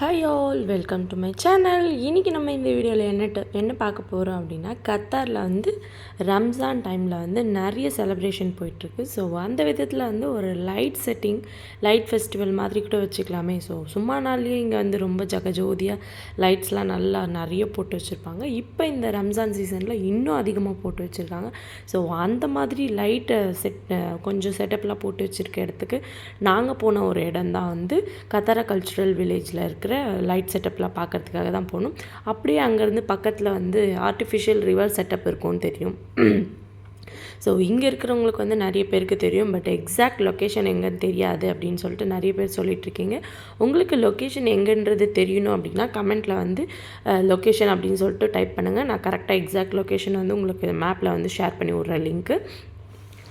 Hi all welcome to my channel இன்றைக்கி நம்ம இந்த வீடியோவில் என்ன ட- என்ன பார்க்க போகிறோம் அப்படின்னா கத்தாரில் வந்து ரம்ஜான் டைமில் வந்து நிறைய செலப்ரேஷன் போயிட்டுருக்கு. ஸோ அந்த விதத்தில் வந்து ஒரு லைட் செட்டிங் லைட் ஃபெஸ்டிவல் மாதிரி கூட வச்சுக்கலாமே. ஸோ சும்மா நாள்லேயே இங்கே வந்து ரொம்ப ஜகஜோதியாக லைட்ஸ்லாம் நல்லா நிறைய போட்டு வச்சுருப்பாங்க. இப்போ இந்த ரம்ஜான் சீசனில் இன்னும் அதிகமாக போட்டு வச்சுருக்காங்க. ஸோ அந்த மாதிரி லைட்டை செட் கொஞ்சம் செட்டப்லாம் போட்டு வச்சுருக்க இடத்துக்கு நாங்கள் போன ஒரு இடம் தான் வந்து கத்தாரா கல்ச்சுரல் வில்லேஜில் இருக்கிற லைட் செட்டப்லாம் பார்க்கறதுக்காக தான் போகணும். அப்படியே அங்கேருந்து பக்கத்தில் வந்து ஆர்டிஃபிஷியல் ரிவர் செட்டப் இருக்கும்னு தெரியும். ஸோ இங்கே இருக்கிறவங்களுக்கு வந்து நிறைய பேருக்கு தெரியும். பட் எக்ஸாக்ட் லொக்கேஷன் எங்கேன்னு தெரியாது அப்படின்னு சொல்லிட்டு நிறைய பேர் சொல்லிகிட்ருக்கீங்க உங்களுக்கு லொக்கேஷன் எங்கன்றது தெரியணும் அப்படின்னா கமெண்ட்டில் வந்து லொக்கேஷன் அப்படின்னு சொல்லிட்டு டைப் பண்ணுங்கள் நான் கரெக்டாக எக்ஸாக்ட் லொக்கேஷன் வந்து உங்களுக்கு மேப்பில் வந்து ஷேர் பண்ணி விட்றேன் லிங்க்கு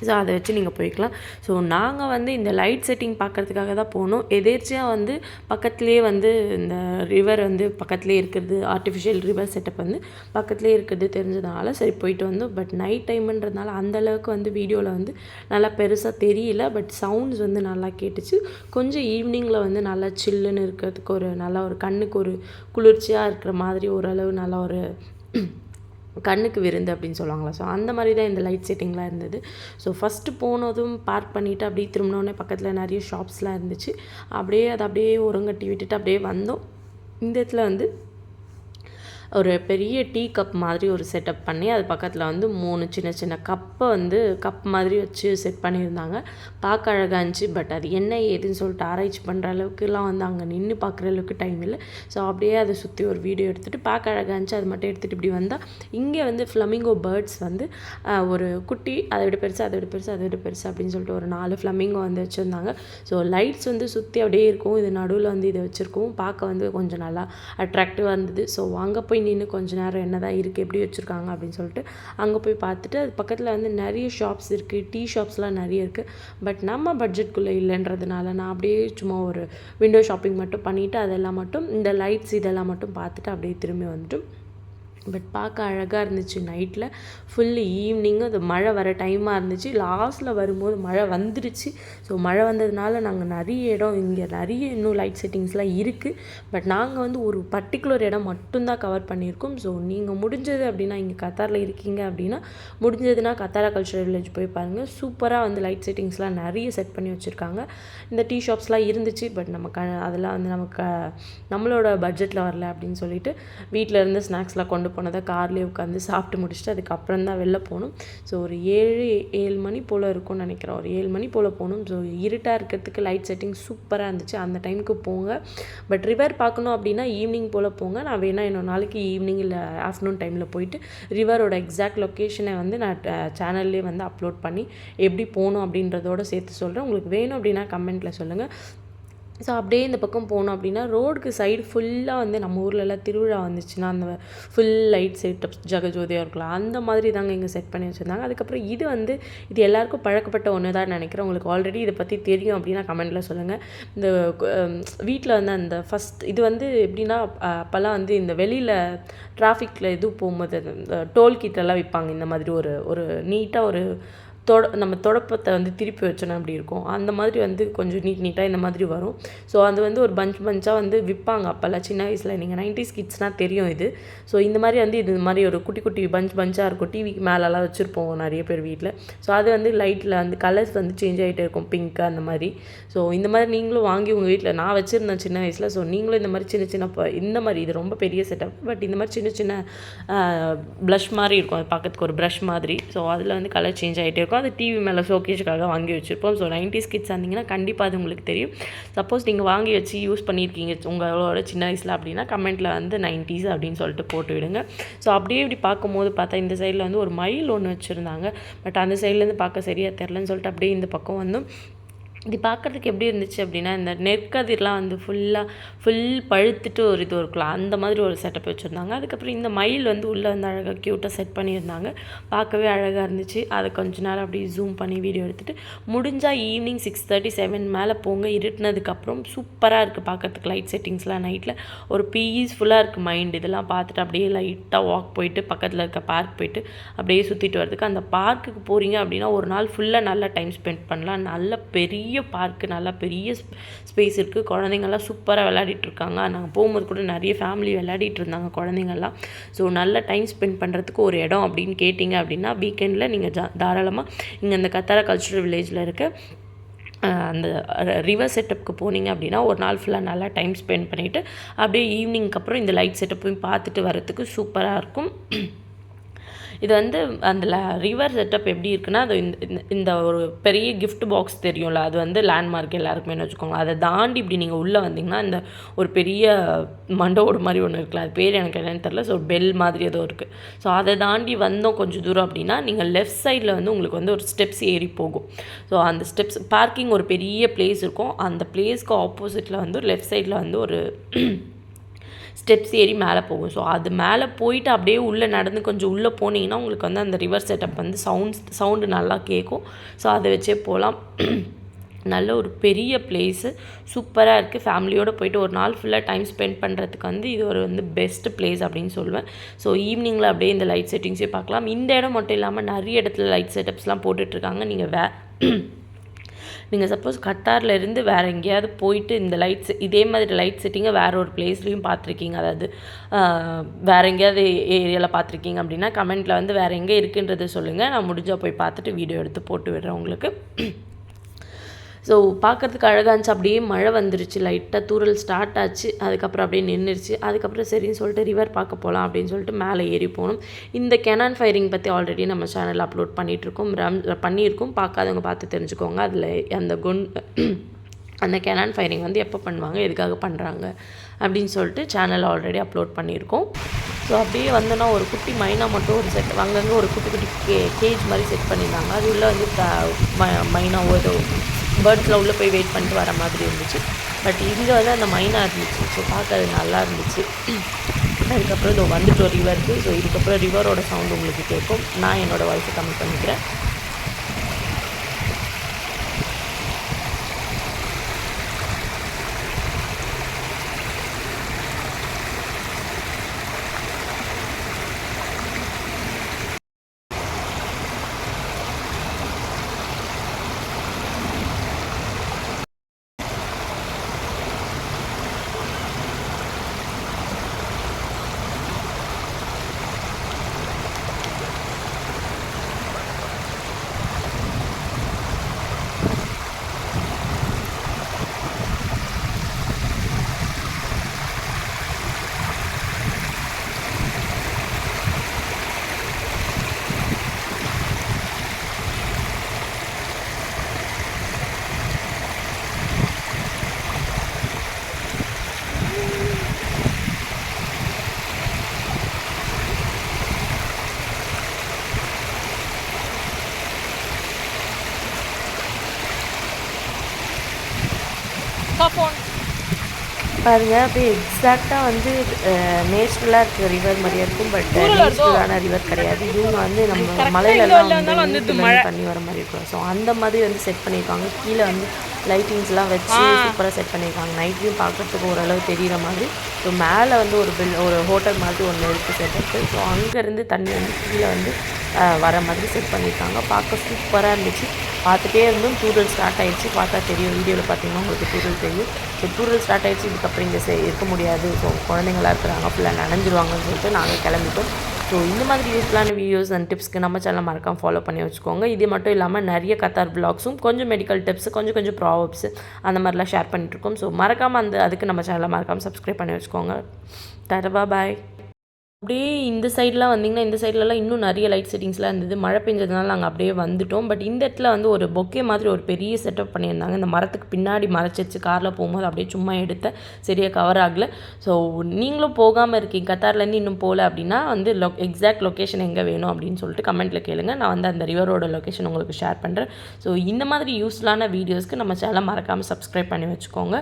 ஸோ அதை வச்சு நீங்கள் போய்க்கலாம். ஸோ நாங்கள் வந்து இந்த லைட் செட்டிங் பார்க்கறதுக்காக தான் போனோம். எதேர்ச்சியாக வந்து பக்கத்துலேயே வந்து இந்த ரிவர் வந்து பக்கத்துலேயே இருக்கிறது ஆர்டிஃபிஷியல் ரிவர் செட்டப் வந்து பக்கத்துலேயே இருக்கிறது தெரிஞ்சதுனால சரி போயிட்டு வந்தோம். பட் நைட் டைம்ன்றதுனால அந்த அளவுக்கு வந்து வீடியோவில் வந்து நல்லா பெருசாக தெரியல. பட் சவுண்ட்ஸ் வந்து நல்லா கேட்டுச்சு. கொஞ்சம் ஈவினிங்கில் வந்து நல்லா சில்லுன்னு இருக்கிறதுக்கு ஒரு நல்லா ஒரு கண்ணுக்கு ஒரு குளிர்ச்சியாக இருக்கிற மாதிரி ஓரளவு நல்லா ஒரு கண்ணுக்கு விருந்து அப்படின்னு சொல்லுவாங்களா? ஸோ அந்த மாதிரி தான் இந்த லைட் செட்டிங்லாம் இருந்தது. ஸோ ஃபஸ்ட்டு போனதும் பார்க் பண்ணிவிட்டு அப்படியே திரும்பினோடனே பக்கத்தில் நிறைய ஷாப்ஸ்லாம் இருந்துச்சு. அப்படியே அதை அப்படியே உரங்கட்டி விட்டுட்டு அப்படியே வந்தோம். இந்த இடத்துல வந்து ஒரு பெரிய டீ கப் மாதிரி ஒரு செட்டப் பண்ணி அது பக்கத்தில் வந்து மூணு சின்ன சின்ன கப்பை வந்து கப் மாதிரி வச்சு செட் பண்ணியிருந்தாங்க. பார்க்க அழகாக இருந்துச்சு பட் அது என்ன ஏதுன்னு சொல்லிட்டு ஆராய்ச்சி பண்ணுற அளவுக்குலாம் வந்து அங்கே நின்று பார்க்குற அளவுக்கு டைம் இல்லை. ஸோ அப்படியே அதை சுற்றி ஒரு வீடியோ எடுத்துகிட்டு பார்க்க அழகாக இருந்துச்சு. அது மட்டும் எடுத்துகிட்டு இப்படி வந்தால் இங்கே வந்து ஃப்ளமிங்கோ பேர்ட்ஸ் வந்து ஒரு குட்டி அதை விட பெருசு அதை விட பெருசு அதை விட பெருசு அப்படின்னு சொல்லிட்டு ஒரு நாலு ஃப்ளமிங்கோ வந்து வச்சுருந்தாங்க. ஸோ லைட்ஸ் வந்து சுற்றி அப்படியே இருக்கும். இது நடுவில் வந்து இதை வச்சுருக்கோம். பார்க்க வந்து கொஞ்சம் நல்லா அட்ராக்டிவாக இருந்தது. ஸோ அங்கே போய் நின்று கொஞ்ச நேரம் என்ன தான் இருக்குது எப்படி வச்சுருக்காங்க அப்படின்னு சொல்லிட்டு அங்கே போய் பார்த்துட்டு அது பக்கத்தில் வந்து நிறைய ஷாப்ஸ் இருக்குது டீ ஷாப்ஸ்லாம் நிறைய இருக்குது பட் நம்ம பட்ஜெட்குள்ளே இல்லைன்றதுனால நான் அப்படியே சும்மா ஒரு விண்டோ ஷாப்பிங் மட்டும் பண்ணிவிட்டு அதெல்லாம் மட்டும் இந்த லைட்ஸ் இதெல்லாம் மட்டும் பார்த்துட்டு அப்படியே திரும்பி வந்துட்டு பட் பார்க்க அழகாக இருந்துச்சு நைட்டில் ஃபுல்லு ஈவினிங்கும் அது மழை வர டைமாக இருந்துச்சு. லாஸ்ட்டில் வரும்போது மழை வந்துருச்சு. ஸோ மழை வந்ததுனால நாங்கள் நிறைய இடம் இங்கே நிறைய இன்னும் லைட் செட்டிங்ஸ்லாம் இருக்குது பட் நாங்கள் வந்து ஒரு பர்டிகுலர் இடம் மட்டும்தான் கவர் பண்ணியிருக்கோம். ஸோ நீங்கள் முடிஞ்சது அப்படின்னா இங்கே கத்தாரில் இருக்கீங்க அப்படின்னா முடிஞ்சதுன்னா கத்தாரா கல்ச்சரல் வில்லேஜ் போய் பாருங்கள் சூப்பராக வந்து லைட் செட்டிங்ஸ்லாம் நிறைய செட் பண்ணி வச்சுருக்காங்க. இந்த டீ ஷாப்ஸ்லாம் இருந்துச்சு. பட் நம்ம க அதெல்லாம் வந்து நமக்கு நம்மளோட பட்ஜெட்டில் வரல அப்படின்னு சொல்லிட்டு வீட்டில் இருந்து ஸ்நாக்ஸ்லாம் கொண்டு போனதை கார்லேயே உட்காந்து சாப்பிட்டு முடிச்சுட்டு அதுக்கப்புறம் தான் வெளில போகணும். ஸோ ஒரு ஏழு ஏழு மணி போல் இருக்கும்னு நினைக்கிறேன். ஒரு ஏழு மணி போல் போகணும். ஸோ இருட்டாக இருக்கிறதுக்கு லைட் செட்டிங் சூப்பராக இருந்துச்சு. அந்த டைமுக்கு போங்க. பட் ரிவர் பார்க்கணும் அப்படின்னா ஈவினிங் போல் போங்க. நான் வேணால் இன்னொரு நாளைக்கு ஈவினிங் இல்லை ஆஃப்டர்நூன் டைமில் போயிட்டு ரிவரோட எக்ஸாக்ட் லொக்கேஷனை வந்து நான் சேனல்லே வந்து அப்லோட் பண்ணி எப்படி போகணும் அப்படின்றதோட சேர்த்து சொல்கிறேன் உங்களுக்கு வேணும் அப்படின்னா கமெண்ட்டில் சொல்லுங்கள் ஸோ அப்படியே இந்த பக்கம் போனோம் அப்படின்னா ரோடுக்கு சைடு ஃபுல்லாக வந்து நம்ம ஊர்லலாம் திருவிழா வந்துச்சுன்னா அந்த ஃபுல் லைட் செட்டப் ஜெகஜோதியாக இருக்கலாம். அந்த மாதிரி தாங்க இங்கே செட் பண்ணி வச்சுருந்தாங்க. அதுக்கப்புறம் இது வந்து இது எல்லாருக்கும் பழக்கப்பட்ட ஒன்று தான் நினைக்கிறேன். உங்களுக்கு ஆல்ரெடி இதை பற்றி தெரியும் அப்படின்னா கமெண்ட்டில் சொல்லுங்கள் இந்த வீட்டில் வந்து அந்த ஃபஸ்ட் இது வந்து எப்படின்னா அப்போல்லாம் வந்து இந்த வெளியில் டிராஃபிக்கில் இது போகும்போது இந்த டோல் கிட்டெல்லாம் விற்பாங்க இந்த மாதிரி ஒரு ஒரு நீட்டாக ஒரு தொட நம்ம தொடப்பத்தை வந்து திருப்பி வச்சோன்னா அப்படி இருக்கும்? அந்த மாதிரி வந்து கொஞ்சம் நீட் நீட்டாக இந்த மாதிரி வரும். ஸோ அது வந்து ஒரு பஞ்ச் பஞ்சாக வந்து விற்பாங்க அப்போல்லாம். சின்ன வயசில் நீங்கள் நைன்டிஸ் கிட்ஸ்னால் தெரியும் இது. ஸோ இந்த மாதிரி வந்து இது மாதிரி ஒரு குட்டி குட்டி பஞ்ச் பஞ்சாக இருக்கும். டிவிக்கு மேலெலாம் வச்சுருப்போம் நிறைய பேர் வீட்டில். ஸோ அது வந்து லைட்டில் வந்து கலர்ஸ் வந்து சேஞ்ச் ஆகிட்டே இருக்கும். பிங்க் அந்த மாதிரி. ஸோ இந்த மாதிரி நீங்களும் வாங்கி உங்கள் வீட்டில் நான் வச்சுருந்தேன் சின்ன வயசில். ஸோ நீங்களும் இந்த மாதிரி சின்ன சின்ன ப- இந்த மாதிரி இது ரொம்ப பெரிய செட்டப் பட் இந்த மாதிரி சின்ன சின்ன ப்ளஷ் மாதிரி இருக்கும். அது பார்க்கறதுக்கு ஒரு ப்ரஷ் மாதிரி. ஸோ அதில் வந்து கலர் சேஞ்ச் ஆகிட்டே இருக்கும். அது டிவி மேலே ஷோகேஷுக்காக வாங்கி வச்சுருப்போம். ஸோ நைன்டிஸ் கிட்ஸ் வந்தீங்கன்னா கண்டிப்பாக அது உங்களுக்கு தெரியும். சப்போஸ் நீங்கள் வாங்கி வச்சு யூஸ் பண்ணியிருக்கீங்க உங்களோட சின்ன வயசில் அப்படின்னா கமெண்ட்டில் வந்து நைன்டிஸ் அப்படின்னு சொல்லிட்டு போட்டு விடுங்க. ஸோ அப்படியே இப்படி பார்க்கும்போது பார்த்தா இந்த சைடில் வந்து ஒரு மயில் ஒன்று வச்சுருந்தாங்க. பட் அந்த சைட்லேருந்து பார்க்க சரியாக தெரிலன்னு சொல்லிட்டு அப்படியே இந்த பக்கம் வந்து இது பார்க்குறதுக்கு எப்படி இருந்துச்சு அப்படின்னா இந்த நெற்கதிர்லாம் வந்து ஃபுல்லாக ஃபுல் பழுத்துட்டு ஒரு இது இருக்கலாம் அந்த மாதிரி ஒரு செட்டப் வச்சுருந்தாங்க. அதுக்கப்புறம் இந்த மயில் வந்து உள்ளே வந்து அழகாக க்யூட்டாக செட் பண்ணியிருந்தாங்க. பார்க்கவே அழகாக இருந்துச்சு. அதை கொஞ்ச நேரம் அப்படியே ஜூம் பண்ணி வீடியோ எடுத்துகிட்டு முடிஞ்சால் ஈவினிங் சிக்ஸ் தேர்ட்டி செவன் மேலே போங்க. இருட்டினதுக்கப்புறம் சூப்பராக இருக்குது பார்க்கறதுக்கு லைட் செட்டிங்ஸ்லாம் நைட்டில் ஒரு பீஸ்ஃபுல்லாக இருக்குது மைண்ட் இதெல்லாம் பார்த்துட்டு அப்படியே லைட்டாக வாக் போயிட்டு பக்கத்தில் இருக்க பார்க் போயிட்டு அப்படியே சுற்றிட்டு வரதுக்கு அந்த பார்க்குக்கு போகிறீங்க அப்படின்னா ஒரு நாள் ஃபுல்லாக நல்லா டைம் ஸ்பெண்ட் பண்ணலாம். நல்ல பெரிய பெரிய பார்க்கு நல்லா பெரிய ஸ்பேஸ் இருக்குது குழந்தைங்கள்லாம் சூப்பராக விளையாடிட்டுருக்காங்க நாங்கள் போகும்போது கூட நிறைய ஃபேமிலி விளையாடிட்டு இருந்தாங்க குழந்தைங்கள்லாம். ஸோ நல்ல டைம் ஸ்பெண்ட் பண்ணுறதுக்கு ஒரு இடம் அப்படின்னு கேட்டிங்க அப்படின்னா வீக்கெண்டில் நீங்கள் ஜா தாராளமாக இங்கே இந்த கத்தாரா கல்ச்சுரல் வில்லேஜில் இருக்க அந்த ரிவர் செட்டப்புக்கு போனீங்க அப்படின்னா ஒரு நாள் ஃபுல்லாக நல்லா டைம் ஸ்பெண்ட் பண்ணிவிட்டு அப்படியே ஈவினிங்க்கு அப்புறம் இந்த லைட் செட்டப்பையும் பார்த்துட்டு வரத்துக்கு சூப்பராக இருக்கும். இது வந்து அந்த ரிவர் செட்டப் எப்படி இருக்குன்னா அது இந்த இந்த ஒரு பெரிய கிஃப்ட் பாக்ஸ் தெரியும்ல அது வந்து லேண்ட்மார்க் எல்லாருக்குமே வச்சுக்கோங்க அதை தாண்டி இப்படி நீங்கள் உள்ளே வந்தீங்கன்னா இந்த ஒரு பெரிய மண்டோடு மாதிரி ஒன்று இருக்குல்ல அது பேர் எனக்கு என்னென்னு தெரில ஸோ பெல் மாதிரி ஏதோ இருக்குது ஸோ அதை தாண்டி வந்தோம் கொஞ்சம் தூரம் அப்படின்னா நீங்கள் லெஃப்ட் சைடில் வந்து உங்களுக்கு வந்து ஒரு ஸ்டெப்ஸ் ஏறி போகும். ஸோ அந்த ஸ்டெப்ஸ் பார்க்கிங் ஒரு பெரிய பிளேஸ் இருக்கும். அந்த பிளேஸ்க்கு ஆப்போசிட்டில் வந்து லெஃப்ட் சைடில் வந்து ஒரு ஸ்டெப்ஸ் ஏறி மேலே போகும். ஸோ அது மேலே போயிட்டு அப்படியே உள்ளே நடந்து கொஞ்சம் உள்ளே போனீங்கன்னா உங்களுக்கு வந்து அந்த ரிவர் செட்டப் வந்து சவுண்ட்ஸ் சவுண்டு நல்லா கேட்கும். ஸோ அதை வச்சே போகலாம். நல்ல ஒரு பெரிய பிளேஸு சூப்பராக இருக்குது ஃபேமிலியோடு போயிட்டு ஒரு நாள் ஃபுல்லாக டைம் ஸ்பெண்ட் பண்ணுறதுக்கு வந்து இது ஒரு வந்து பெஸ்ட் பிளேஸ் அப்படின்னு சொல்லுவேன் ஸோ ஈவினிங்கில் அப்படியே இந்த லைட் செட்டிங்ஸே பார்க்கலாம். இந்த இடம் மட்டும் இல்லாமல் நிறைய இடத்துல லைட் செட்டப்ஸ்லாம் போட்டுட்ருக்காங்க நீங்கள் வே நீங்கள் சப்போஸ் கட்டாரில் இருந்து வேறு எங்கேயாவது போயிட்டு இந்த லைட்ஸ் இதே மாதிரி லைட் செட்டிங்கை வேறு ஒரு பிளேஸ்லேயும் பார்த்துருக்கீங்க. அதாவது வேறு எங்கேயாவது ஏரியாவில் பார்த்துருக்கீங்க அப்படின்னா கமெண்ட்டில் வந்து வேறு எங்கே இருக்குன்றதை சொல்லுங்கள் நான் முடிஞ்சால் போய் பார்த்துட்டு வீடியோ எடுத்து போட்டு விடுறேன் உங்களுக்கு. ஸோ பார்க்குறதுக்கு அழகாக இருந்துச்சு. அப்படியே மழை வந்துருச்சு. லைட்டாக தூரல் ஸ்டார்ட் ஆச்சு. அதுக்கப்புறம் அப்படியே நின்றுச்சு அதுக்கப்புறம் சரின்னு சொல்லிட்டு ரிவர் பார்க்க போகலாம் அப்படின்னு சொல்லிட்டு மேலே ஏறி போகணும் இந்த கெனான் ஃபயரிங் பற்றி ஆல்ரெடி நம்ம சேனலில் அப்லோட் பண்ணிகிட்ருக்கோம் ரம் பண்ணியிருக்கோம். பார்க்காதவங்க பார்த்து தெரிஞ்சுக்கோங்க. அதில் அந்த குன் அந்த கெனான் ஃபயரிங் வந்து எப்போ பண்ணுவாங்க? எதுக்காக பண்ணுறாங்க அப்படின்னு சொல்லிட்டு சேனல் ஆல்ரெடி அப்லோட் பண்ணியிருக்கோம். ஸோ அப்படியே வந்தோன்னா ஒரு குட்டி மைனா மட்டும் ஒரு செட் அங்கங்கே ஒரு குட்டி குட்டி கே கேஜ் மாதிரி செட் பண்ணியிருந்தாங்க. அது உள்ளே வந்து மைனா ஒரு பேர்ட்ஸில் உள்ளே போய் வெயிட் பண்ணிட்டு வர மாதிரி இருந்துச்சு. பட் இங்கே வந்து அந்த மைனாக இருந்துச்சு. ஸோ பார்க்க அது நல்லா இருந்துச்சு. அதுக்கப்புறம் இதோ வந்துட்டோம் ரிவருக்கு ஸோ இதுக்கப்புறம் ரிவரோட சவுண்ட் உங்களுக்கு கேட்கும். நான் என்னோடய வாய்ஸை கம்மி பண்ணிக்கிறேன். பாருங்க அப்படியே எக்ஸாக்டாக வந்து நேச்சுரலாக இருக்கிற ரிவர் மாதிரியே இருக்கும் பட் நேச்சுரலான ரிவர் கிடையாது. இவங்க வந்து நம்ம மலையிலலாம் வந்து தண்ணி வர மாதிரி இருக்கும். ஸோ அந்த மாதிரி வந்து செட் பண்ணியிருக்காங்க கீழே வந்து லைட்டிங்ஸ்லாம் வச்சு சூப்பராக செட் பண்ணியிருக்காங்க நைட்லேயும் பார்க்குறதுக்கு ஓரளவு தெரிகிற மாதிரி. ஸோ மேலே வந்து ஒரு பில் ஒரு ஹோட்டல் மாதிரி ஒன்று இருக்குது செட்டப்பு ஸோ அங்கேருந்து தண்ணி வந்து கீழே வந்து வர மாதிரி செட் பண்ணியிருக்காங்க பார்க்க சூப்பராக இருந்துச்சு. பார்த்துட்டே இருந்தும். டூரல் ஸ்டார்ட் ஆகிடுச்சு பார்த்தா தெரியும். வீடியோவில் பார்த்தீங்கன்னா உங்களுக்கு டூரல் தெரியும். ஸோ டூரல் ஸ்டார்ட் ஆகிடுச்சு இதுக்கப்புறம் இங்கே இருக்க முடியாது. ஸோ குழந்தைங்களாக இருக்கிறாங்க. ஃபுல்லாக நனைஞ்சிருவாங்கன்னு சொல்லிட்டு நாங்கள் கிளம்பிட்டோம். ஸோ இந்த மாதிரி யூஸ்ஃபுல்லான வீடியோஸ் அண்ட் டிப்ஸ்க்கு நம்ம சேனல் மறக்காம ஃபாலோ பண்ணி வச்சுக்கோங்க. இது மட்டும் இல்லாமல் நிறைய கத்தார் பிளாக்ஸும் கொஞ்சம் மெடிக்கல் டிப்ஸ் கொஞ்சம் கொஞ்சம் ப்ராப்ஸ் அந்த மாதிரிலாம் ஷேர் பண்ணிட்டுருக்கோம் ஸோ மறக்காமல் அந்த அதுக்கு நம்ம சேனலை மறக்காமல் சப்ஸ்கிரைப் பண்ணி வச்சுக்கோங்க. தரவா பாய் அப்படியே இந்த சைட்லாம் வந்திங்கன்னா இந்த சைட்லலாம் இன்னும் நிறைய லைட் செட்டிங்ஸ்லாம் இருந்தது. மழை பெஞ்சதுனால நாங்கள் அப்படியே வந்துட்டோம். பட் இந்த இடத்துல வந்து ஒரு பொக்கே மாதிரி ஒரு பெரிய செட்டப் பண்ணியிருந்தாங்க. இந்த மரத்துக்கு பின்னாடி மறைச்சிச்சு காரில் போகும்போது அப்படியே சும்மா எடுத்தேன். சரியாக கவர் ஆகலை. ஸோ நீங்களும் போகாமல் இருக்கீங்க. கத்தார்லேருந்து இன்னும் போகல அப்படின்னா வந்து லொ எக்ஸாக்ட் லொக்கேஷன் எங்கே வேணும் அப்படின்னு சொல்லிட்டு கமெண்ட்டில் கேளுங்க. நான் வந்து அந்த ரிவரோட லொக்கேஷன் உங்களுக்கு ஷேர் பண்ணுறேன் ஸோ இந்த மாதிரி யூஸ்ஃபுல்லான வீடியோஸ்க்கு நம்ம சேனலை மறக்காமல் சப்ஸ்கிரைப் பண்ணி வச்சுக்கோங்க.